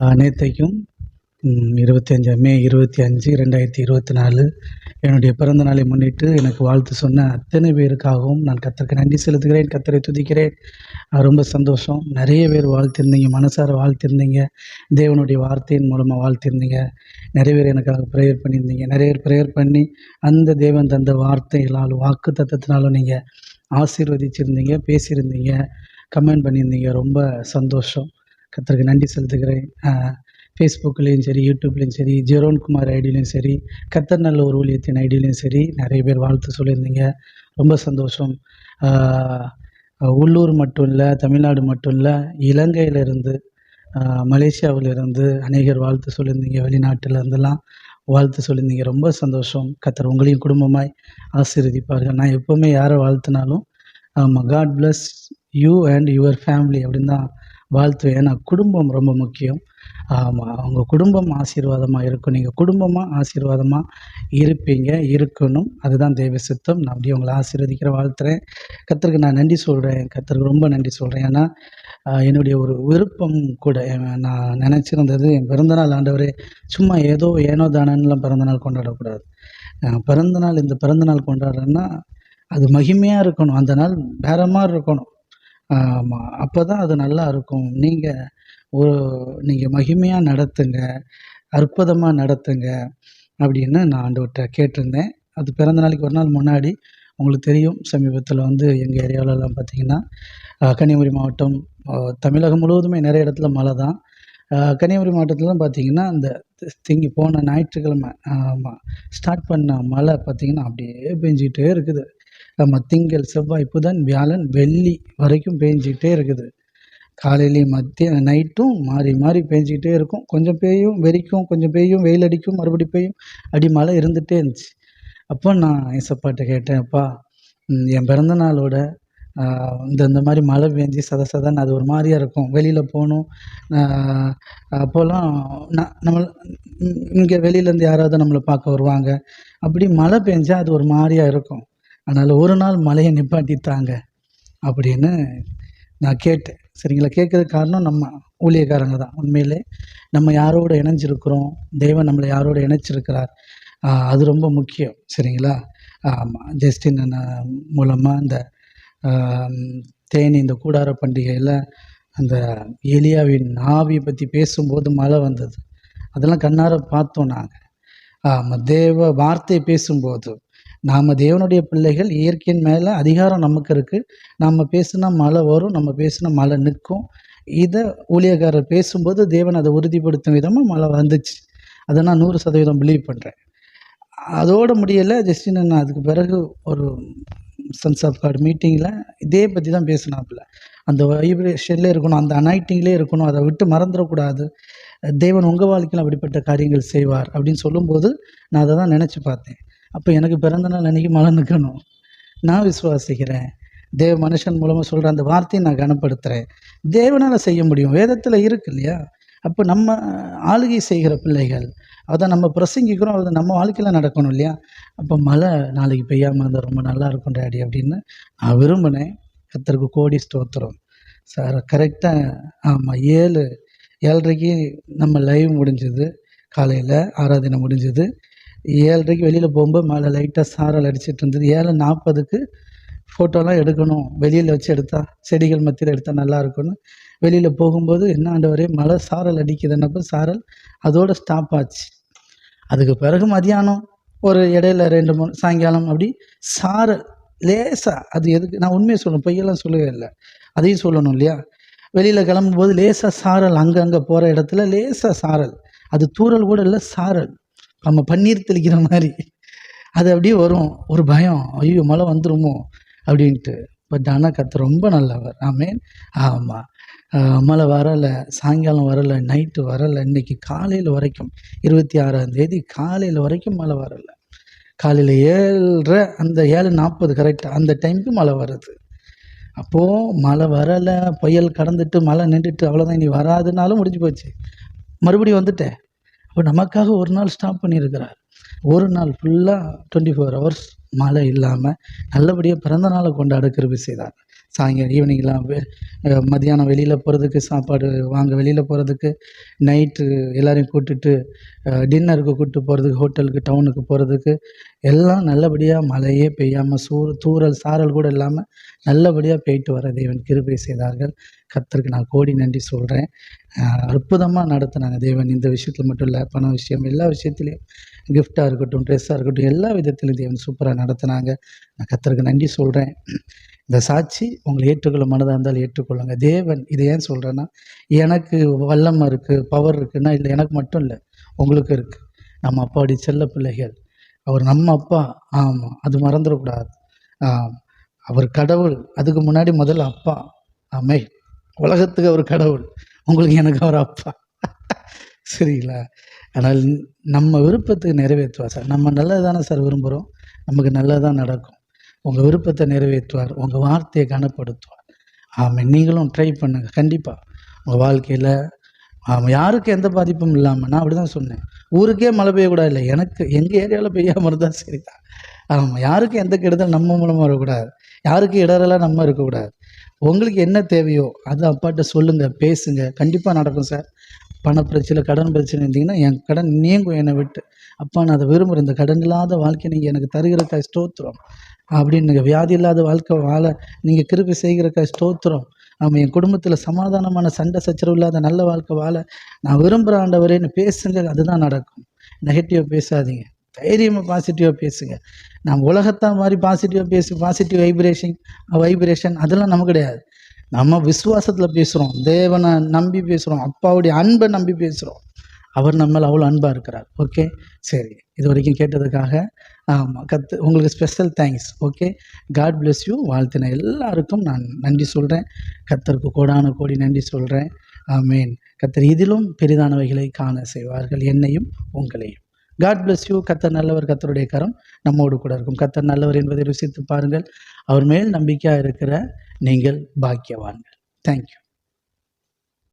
நேற்றைக்கும் இருபத்தஞ்சி மே இருபத்தி அஞ்சு ரெண்டாயிரத்தி இருபத்தி நாலு என்னுடைய பிறந்த நாளை முன்னிட்டு எனக்கு வாழ்த்து சொன்ன அத்தனை பேருக்காகவும் நான் கத்தருக்கு நன்றி செலுத்துகிறேன் கத்தரை துதிக்கிறேன். ரொம்ப சந்தோஷம். நிறைய பேர் வாழ்த்திருந்தீங்க மனசார வாழ்த்திருந்தீங்க தேவனுடைய வார்த்தையின் மூலமாக வாழ்த்திருந்தீங்க. நிறைய பேர் எனக்காக ப்ரேயர் பண்ணியிருந்தீங்க. நிறைய பேர் ப்ரேயர் பண்ணி அந்த தேவன் தந்த வார்த்தைகளாலும் வாக்கு தத்தத்தினாலும் நீங்கள் ஆசீர்வதிச்சிருந்தீங்க பேசியிருந்தீங்க கமெண்ட் பண்ணியிருந்தீங்க. ரொம்ப சந்தோஷம். கத்தருக்கு நன்றி செலுத்துகிறேன். ஃபேஸ்புக்லேயும் சரி யூடியூப்லேயும் சரி ஜெரோன் குமார் ஐடியிலையும் சரி கத்தர் நல்ல ஒரு ஊழியத்தின் ஐடியிலையும் சரி நிறைய பேர் வாழ்த்து சொல்லியிருந்தீங்க. ரொம்ப சந்தோஷம். உள்ளூர் மட்டும் இல்லை தமிழ்நாடு மட்டும் இல்லை இலங்கையிலிருந்து மலேசியாவிலிருந்து அநேகர் வாழ்த்து சொல்லியிருந்தீங்க. வெளிநாட்டில் இருந்தெல்லாம் வாழ்த்து சொல்லியிருந்தீங்க. ரொம்ப சந்தோஷம். கத்தர் உங்களையும் குடும்பமாய் ஆசீர்வதிப்பார்கள். நான் எப்போவுமே யாரை வாழ்த்தினாலும் ஆமாம் God bless you and your family அப்படின்னு தான் வாழ்த்துவேன் ஏன்னா குடும்பம் ரொம்ப முக்கியம். ஆமாம் உங்கள் குடும்பம் ஆசீர்வாதமாக இருக்கும். நீங்கள் குடும்பமாக ஆசீர்வாதமாக இருப்பீங்க இருக்கணும். அதுதான் தெய்வ சித்தம். நான் அப்படியே உங்களை ஆசீர்வதிக்கிற வாழ்த்துறேன். கத்தருக்கு நான் நன்றி சொல்கிறேன் கத்தருக்கு ரொம்ப நன்றி சொல்கிறேன் ஏன்னா என்னுடைய ஒரு விருப்பம் கூட நான் நினச்சிருந்தது என் பிறந்தநாள் ஆண்டவரே சும்மா ஏதோ ஏனோ தானன்னுலாம் பிறந்தநாள் கொண்டாடக்கூடாது. பிறந்தநாள் இந்த பிறந்தநாள் கொண்டாடுறேன்னா அது மகிமையாக இருக்கணும். அந்த நாள் வேற மாதிரி இருக்கணும். ஆமாம் அப்போ தான் அது நல்லா இருக்கும். நீங்கள் ஒரு நீங்கள் மகிமையாக நடத்துங்க அற்புதமாக நடத்துங்க அப்படின்னு நான் ஆண்டவர்கிட்ட கேட்டிருந்தேன். அது பிறந்த நாளைக்கு ஒரு நாள் முன்னாடி உங்களுக்கு தெரியும். சமீபத்தில் வந்து எங்கள் ஏரியாவிலலாம் பார்த்தீங்கன்னா கன்னியாகுமரி மாவட்டம் தமிழகம் முழுவதுமே நிறைய இடத்துல மழை தான். கன்னியாகுமரி மாவட்டத்துலலாம் பார்த்தீங்கன்னா அந்த திங்கி போன ஞாயிற்றுக்கிழமை ஆமாம் ஸ்டார்ட் பண்ண மழை பார்த்தீங்கன்னா அப்படியே பெஞ்சிக்கிட்டே இருக்குது. நம்ம திங்கள் செவ்வாய் புதன் வியாழன் வெள்ளி வரைக்கும் பேஞ்சிக்கிட்டே இருக்குது. காலையிலையும் மத்திய நைட்டும் மாறி மாறி பேஞ்சிக்கிட்டே இருக்கும். கொஞ்சம் பெய்யும் வெறிக்கும் கொஞ்சம் பெய்யும் வெயில் அடிக்கும் மறுபடி பெய்யும். அடி மழை இருந்துகிட்டே இருந்துச்சு. அப்போ நான் ஐசப்பாட்டை கேட்டேன் அப்பா என் பிறந்த நாளோட இந்த இந்த மாதிரி மழை பெஞ்சி சத சதன்னு அது ஒரு மாதிரியாக இருக்கும். வெளியில் போகணும். அப்போல்லாம் நான் நம்ம இங்கே வெளியிலேருந்து யாராவது நம்மளை பார்க்க வருவாங்க. அப்படி மழை பெஞ்சால் அது ஒரு மாதிரியா இருக்கும். அதனால் ஒரு நாள் மழையை நிப்பாட்டித்தாங்க அப்படின்னு நான் கேட்டேன். சரிங்களா கேட்கறதுக்கு காரணம் நம்ம ஊழியக்காரங்க தான். உண்மையிலே நம்ம யாரோட இணைஞ்சிருக்கிறோம்? தெய்வம் நம்மளை யாரோட இணைச்சிருக்கிறார்? அது ரொம்ப முக்கியம். சரிங்களா? ஆமாம் ஜஸ்டின் மூலமாக இந்த தேனி இந்த கூடார பண்டிகையில் அந்த எலியாவின் ஆவியை பற்றி பேசும்போது மழை வந்தது. அதெல்லாம் கண்ணார பார்த்தோம் நாங்கள் ஆமாம் தேவ வார்த்தை பேசும்போது நாம் தேவனுடைய பிள்ளைகள் இயற்கையின் மேலே அதிகாரம் நமக்கு இருக்குது நம்ம பேசுனா மழை வரும் நம்ம பேசுனா மழை நிற்கும். இதை ஊழியக்காரர் பேசும்போது தேவன் அதை உறுதிப்படுத்தும் விதமாக மழை வந்துச்சு. அதை நான் நூறு சதவீதம் பிலீவ் பண்ணுறேன் அதோட முடியலை ஜஸ்ட் நான் அதுக்கு பிறகு ஒரு சன்ஸ் ஆஃப் கார்டு மீட்டிங்கில் இதே பற்றி தான் பேசினாப்புல. அந்த வைப்ரேஷன்லேயே இருக்கணும் அந்த அனாய்ட்டிங்லேயே இருக்கணும் அதை விட்டு மறந்துடக்கூடாது. தேவன் உங்கள் வாழ்க்கையில் அப்படிப்பட்ட காரியங்கள் செய்வார் அப்படின்னு சொல்லும்போது நான் அதை தான் நினச்சி பார்த்தேன். அப்போ எனக்கு பிறந்த நாள் அன்றைக்கி மழை நிற்கணும் நான் விசுவாசிக்கிறேன். தேவ மனுஷன் மூலமாக சொல்கிற அந்த வார்த்தையை நான் கனப்படுத்துகிறேன் தேவனால் செய்ய முடியும். வேதத்தில் இருக்கு இல்லையா? அப்போ நம்ம ஆளுகை செய்கிற பிள்ளைகள் அதை நம்ம பிரசங்கிக்கிறோம் அது நம்ம வாழ்க்கையில் நடக்கணும் இல்லையா? அப்போ மழை நாளைக்கு பெய்யாமல் இருந்தால் ரொம்ப நல்லா இருக்கும் டேடி அப்படின்னு நான் விரும்பினேன். கத்தருக்கு கோடி ஸ்தோத்திரம். சார் கரெக்டாக ஆமாம் ஏழு ஏழரைக்கு நம்ம லைவ் முடிஞ்சது. காலையில் ஆராதனை முடிஞ்சது. ஏழரைக்கு வெளியில் போகும்போது மழை லைட்டாக சாரல் அடிச்சிட்டு இருந்தது. ஏழை நாற்பதுக்கு ஃபோட்டோலாம் எடுக்கணும். வெளியில் வச்சு எடுத்தா செடிகள் மத்தியில் எடுத்தால் நல்லா இருக்கும்னு. வெளியில் போகும்போது என்ன ஆண்டவரே மழை சாரல் அடிக்குதுன்னப்போ சாரல் அதோட ஸ்டாப் ஆச்சு. அதுக்கு பிறகு மதியானம் ஒரு இடையில ரெண்டு மூணு சாயங்காலம் அப்படி சாரல் லேசாக அது எதுக்கு? நான் உண்மையை சொல்லணும். பொய்யெல்லாம் சொல்லவே இல்லை. அதையும் சொல்லணும் இல்லையா? வெளியில் கிளம்பும்போது லேசாக சாரல் அங்கங்கே போகிற இடத்துல லேசாக சாரல். அது தூறல் கூட இல்லை சாரல். நம்ம பன்னீர் தெளிக்கிற மாதிரி. அது அப்படியே வரும். ஒரு பயம். ஐயோ மழை வந்துருமோ? அப்படின்ட்டு. பட் ஆனால் கத்து ரொம்ப நல்லவர். ஆமேன் ஆமாம் மழை வரலை. சாயங்காலம் வரலை. நைட்டு வரலை. இன்னைக்கு காலையில் வரைக்கும் இருபத்தி ஆறாம் தேதி காலையில் வரைக்கும் மழை வரலை. காலையில் ஏழரை அந்த ஏழு நாற்பது கரெக்டாக அந்த டைமுக்கு மழை வருது. அப்போது மழை வரலை. புயல் கடந்துட்டு மழை நின்றுட்டு அவ்வளோதான் இனி வராதுனாலும் முடிஞ்சு போச்சு. மறுபடியும் வந்துட்டேன். அப்போ நமக்காக ஒரு நாள் ஸ்டாப் பண்ணியிருக்கிறார். ஒரு நாள் ஃபுல்லாக டுவெண்ட்டி ஃபோர் ஹவர்ஸ் மழை இல்லாமல் நல்லபடியாக பிறந்த நாளை கொண்டாட கிருபை செய்தார். சாயங்காலம் ஈவினிங்லாம் மதியானம் வெளியில் போகிறதுக்கு சாப்பாடு வாங்க வெளியில் போகிறதுக்கு நைட்டு எல்லோரையும் கூட்டுட்டு டின்னருக்கு கூப்பிட்டு போகிறதுக்கு ஹோட்டலுக்கு டவுனுக்கு போகிறதுக்கு எல்லாம் நல்லபடியாக மழையே பெய்யாமல் சூ தூறல் சாரல் கூட இல்லாமல் நல்லபடியாக போயிட்டு வர தேவன் கிருபை செய்தார்கள். கத்தருக்கு நான் கோடி நன்றி சொல்கிறேன் அற்புதமாக நடத்தினாங்க தேவன். இந்த விஷயத்தில் மட்டும் இல்லை பண விஷயம் எல்லா விஷயத்துலையும் கிஃப்டாக இருக்கட்டும் ட்ரெஸ்ஸாக இருக்கட்டும் எல்லா விதத்திலையும் தேவன் சூப்பராக நடத்தினாங்க. நான் கத்தருக்கு நன்றி சொல்கிறேன் இந்த சாட்சி உங்களை ஏற்றுக்கொள்ள மனதாக இருந்தால் ஏற்றுக்கொள்ளுங்க. தேவன் இதை ஏன் சொல்கிறேன்னா எனக்கு வல்லமை இருக்குது பவர் இருக்குன்னா இல்லை எனக்கு மட்டும் இல்லை உங்களுக்கு இருக்குது நம்ம அப்பாவுடைய செல்ல பிள்ளைகள். அவர் நம்ம அப்பா ஆமாம் அது மறந்துடக்கூடாது. ஆம். அவர் கடவுள் அதுக்கு முன்னாடி முதல்ல அப்பா. ஆமே உலகத்துக்கு அவர் கடவுள் உங்களுக்கு எனக்கு அவர் அப்பா. சரிங்களா? ஆனால் நம்ம விருப்பத்துக்கு நிறைவேற்றுவா சார். நம்ம நல்லது தானே சார் விரும்புகிறோம் நமக்கு நல்லதாக நடக்கும். உங்கள் விருப்பத்தை நிறைவேற்றுவார் உங்கள் வார்த்தையை கனப்படுத்துவார். ஆமாம் நீங்களும் ட்ரை பண்ணுங்கள் கண்டிப்பாக உங்கள் வாழ்க்கையில் ஆமாம் யாருக்கும் எந்த பாதிப்பும் இல்லாமல் நான் அப்படி தான் சொன்னேன். ஊருக்கே மழை பெய்யக்கூடாது இல்லை எனக்கு எங்கள் ஏரியாவில் பெய்யாமல் இருந்தால் சரி தான் ஆமாம் யாருக்கும் எந்த கெடுதல் நம்ம மூலமாக வரக்கூடாது. யாருக்கும் இடரெல்லாம் நம்ம இருக்கக்கூடாது. உங்களுக்கு என்ன தேவையோ அது அப்பாட்ட சொல்லுங்கள் பேசுங்க. கண்டிப்பாக நடக்கும் சார். பண பிரச்சனை கடன் பிரச்சனை இருந்தீங்கன்னா என் கடன் நீங்கும் என்னை விட்டு. அப்பா நான் அதை விரும்புகிறேன் இந்த கடன் இல்லாத வாழ்க்கை நீங்கள் எனக்கு தருகிறக்கா ஸ்தோத்திரம். அப்படின்னு நீங்கள் வியாதி இல்லாத வாழ்க்கை வாழ நீங்கள் கிருப்பி செய்கிறக்கா ஸ்தோத்திரம். நம்ம என் குடும்பத்தில் சமாதானமான சண்டை சச்சரவு இல்லாத நல்ல வாழ்க்கை வாழ நான் விரும்புகிற ஆண்டவரேன்னு பேசுங்க. அதுதான் நடக்கும். நெகட்டிவாக பேசாதீங்க. தைரியமாக பாசிட்டிவாக பேசுங்க. நம்ம உலகத்தான் மாதிரி பாசிட்டிவாக பேசு பாசிட்டிவ் வைப்ரேஷன் வைப்ரேஷன் அதெல்லாம் நமக்கு கிடையாது. நம்ம விசுவாசத்தில் பேசுகிறோம் தேவனை நம்பி பேசுகிறோம் அப்பாவுடைய அன்பை நம்பி பேசுகிறோம் அவர் நம்ம மேலே அவ்வளோ அன்பாக இருக்கிறார். ஓகே சரி இது வரைக்கும் கேட்டதுக்காக ஆமாம் கத்து உங்களுக்கு special thanks okay God bless you வாழ்த்தின எல்லாருக்கும் நான் நன்றி சொல்கிறேன் கத்தருக்கு கோடான கோடி நன்றி சொல்கிறேன் ஆமீன் கத்தர் இதிலும் பெரிதானவைகளை காண செய்வார்கள். என்னையும் உங்களையும். காட் பிளஸ் யூ கத்தர் நல்லவர் கத்தருடைய கரம் நம்மோடு கூட இருக்கும். கத்தர் நல்லவர் என்பதை ருசித்து பாருங்கள். அவர் மேல் நம்பிக்கையாக இருக்கிற நீங்கள் பாக்கியவான்கள். தேங்க்யூ